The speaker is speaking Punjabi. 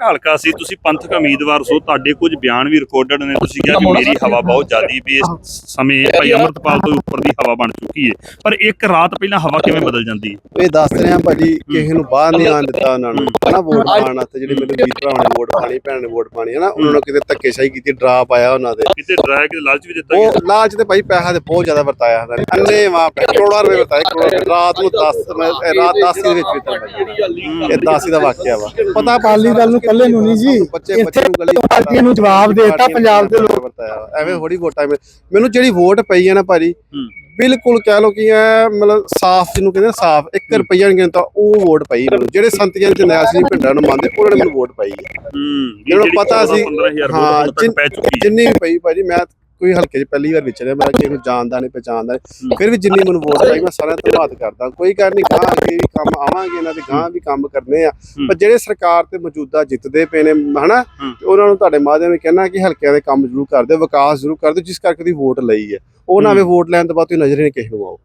ਹਲਕਾ ਸੀ ਤੁਸੀਂ ਪੰਥਕ ਉਮੀਦਵਾਰ ਸੋ ਤੁਹਾਡੇ ਕੁਝ ਬਿਆਨ ਵੀ ਰਿਕਾਰਡਡ ਨੇ। ਤੁਸੀਂ ਕਿਹਾ ਕਿ ਮੇਰੀ ਹਵਾ ਬਹੁਤ ਜ਼ਿਆਦੀ ਵੀ ਇਸ ਸਮੇਂ ਭਾਈ ਅਮਰਤਪਾਲ ਤੋਂ ਉੱਪਰ ਦੀ ਹਵਾ ਬਣ ਚੁੱਕੀ ਹੈ। ਪਰ ਇੱਕ ਰਾਤ ਪਹਿਲਾਂ ਹਵਾ ਕਿਵੇਂ ਬਦਲ ਜਾਂਦੀ? ਹੈ ਇਹ ਦੱਸ ਰਹੇ ਭਾਜੀ ਕਿਸੇ ਨੂੰ ਬਾਹਰ ਨਹੀਂ ਆਣ ਦਿੱਤਾ ਉਹਨਾਂ ਨੂੰ। ਹਨਾ ਵੋਟ ਪਾਉਣ ਵਾਸਤੇ ਜਿਹੜੇ ਮੇਰੇ ਵੀਰ ਭਰਾਵਾਂ ਨੇ ਵੋਟ ਪਾਣੀ ਭੈਣ ਨੇ ਵੋਟ ਪਾਣੀ ਹਨਾ ਉਹਨਾਂ ਨੂੰ ਕਿਤੇ ਧੱਕੇਸ਼ਾਹੀ ਕੀਤੀ ਡਰਾ ਪਾਇਆ ਉਹਨਾਂ ਦੇ। ਕਿਤੇ ਡਰਾਇਆ ਕਿ ਲਾਲਚ ਵੀ ਦਿੱਤਾ ਗਿਆ? ਉਹ ਲਾਲਚ ਤੇ ਭਾਈ ਪੈਸਾ ਤੇ ਬਹੁਤ ਜ਼ਿਆਦਾ ਵਰਤਾਇਆ ਉਹਨਾਂ ਨੇ। ਅੰਨੇ ਵਾ ਕਰੋੜਾਂ ਰੁਪਏ ਵਰਤਾਏ ਕਰੋੜਾਂ। ਰਾਤ ਨੂੰ 10 ਰਾਤ 10 ਦੇ ਵਿੱਚ ਵੀ ਤਾਂ ਇਹ 10 ਦਾ ਵਾਕਿਆ ਵਾ। ਪਤਾ ਅਕਾਲੀ ਦਲ ਨੂੰ ਇਕੱਲੇ ਨੂੰ ਨਹੀਂ ਜੀ। ਬੱਚੇ ਬੱਚੇ ਨੂੰ ਗਲੀ ਨੂੰ ਜਵਾਬ ਦੇ ਦਿੱਤਾ ਪੰਜਾਬ ਦੇ ਲੋਕ। ਐਵੇਂ ਥੋੜੀ ਵੋਟਾਂ ਮੈਨੂੰ ਜਿਹੜੀ ਵੋਟ ਪਈ ਹੈ ਨਾ ਭਾਜੀ। ਬਿਲਕੁਲ ਕਹਿ ਲਓ ਕਿ ਐ ਮਤਲਬ ਸਾਫ਼ ਜਿਹਨੂੰ ਕਹਿੰਦੇ ਸਾਫ਼। 1 ਰੁਪਈਆ ਨਹੀਂ ਗਿਣਤਾ ਉਹ ਵੋਟ ਪਈ ਮੈਨੂੰ। ਜਿਹੜੇ ਸੰਤੀਆਂ ਚ ਨਿਆ ਸੀ ਪਿੰਡਾਂ ਨੂੰ ਮੰਨਦੇ ਉਹਨਾਂ ਨੇ ਮੈਨੂੰ ਵੋਟ ਪਾਈ ਹੈ। ਹੂੰ। ਜਿਹੜੀ ਪਤਾ ਸੀ- 15000 ਹਾਂ, ਵੋਟ ਤੱਕ ਪੈ ਚੁੱਕੀ ਹੈ। ਜਿੰਨੀ ਵੀ ਪਈ ਭਾਜੀ ਮੈਂ ਕੋਈ ਹਲਕੇ 'ਚ ਪਹਿਲੀ ਵਾਰ ਵਿਚਰਿਆ ਮੈਂ ਕਿਸੇ ਨੂੰ ਜਾਣਦਾ ਨਹੀਂ ਪਛਾਣਦਾ ਨਹੀਂ। ਫਿਰ ਵੀ ਜਿੰਨੀ ਮੈਨੂੰ ਵੋਟ ਪਾਈ ਮੈਂ ਸਾਰਿਆਂ ਦਾ ਧੰਨਵਾਦ ਕਰਦਾ। ਕੋਈ ਗੱਲ ਨਹੀਂ ਗਾਂ ਅੱਗੇ ਵੀ ਕੰਮ ਆਵਾਂਗੇ ਇਹਨਾਂ ਦੇ ਗਾਂ ਵੀ ਕੰਮ ਕਰਨੇ ਆ। ਪਰ ਜਿਹੜੇ ਸਰਕਾਰ ਤੇ ਮੌਜੂਦਾ ਜਿੱਤਦੇ ਪਏ ਨੇ ਹਨਾ ਉਹਨਾਂ ਨੂੰ ਤੁਹਾਡੇ ਮਾਧਿਅਮ ਵਿੱਚ ਕਹਿਣਾ ਕਿ ਹਲਕਿਆਂ ਦੇ ਕੰਮ ਜ਼ਰੂਰ ਕਰਦੇ ਵਿਕਾਸ ਜ਼ਰੂਰ ਕਰਦੇ ਜਿਸ ਕਰਕੇ ਦੀ ਵੋਟ ਲਈ ਹੈ। ਉਹ ਨਾ। ਵੇ ਵੋਟ ਲੈਣ ਤੋਂ ਬਾਅਦ ਤੁਸੀਂ ਨਜ਼ਰ ਹੀ ਨਹੀਂ ਕਿਸੇ ਨੂੰ ਆਓ।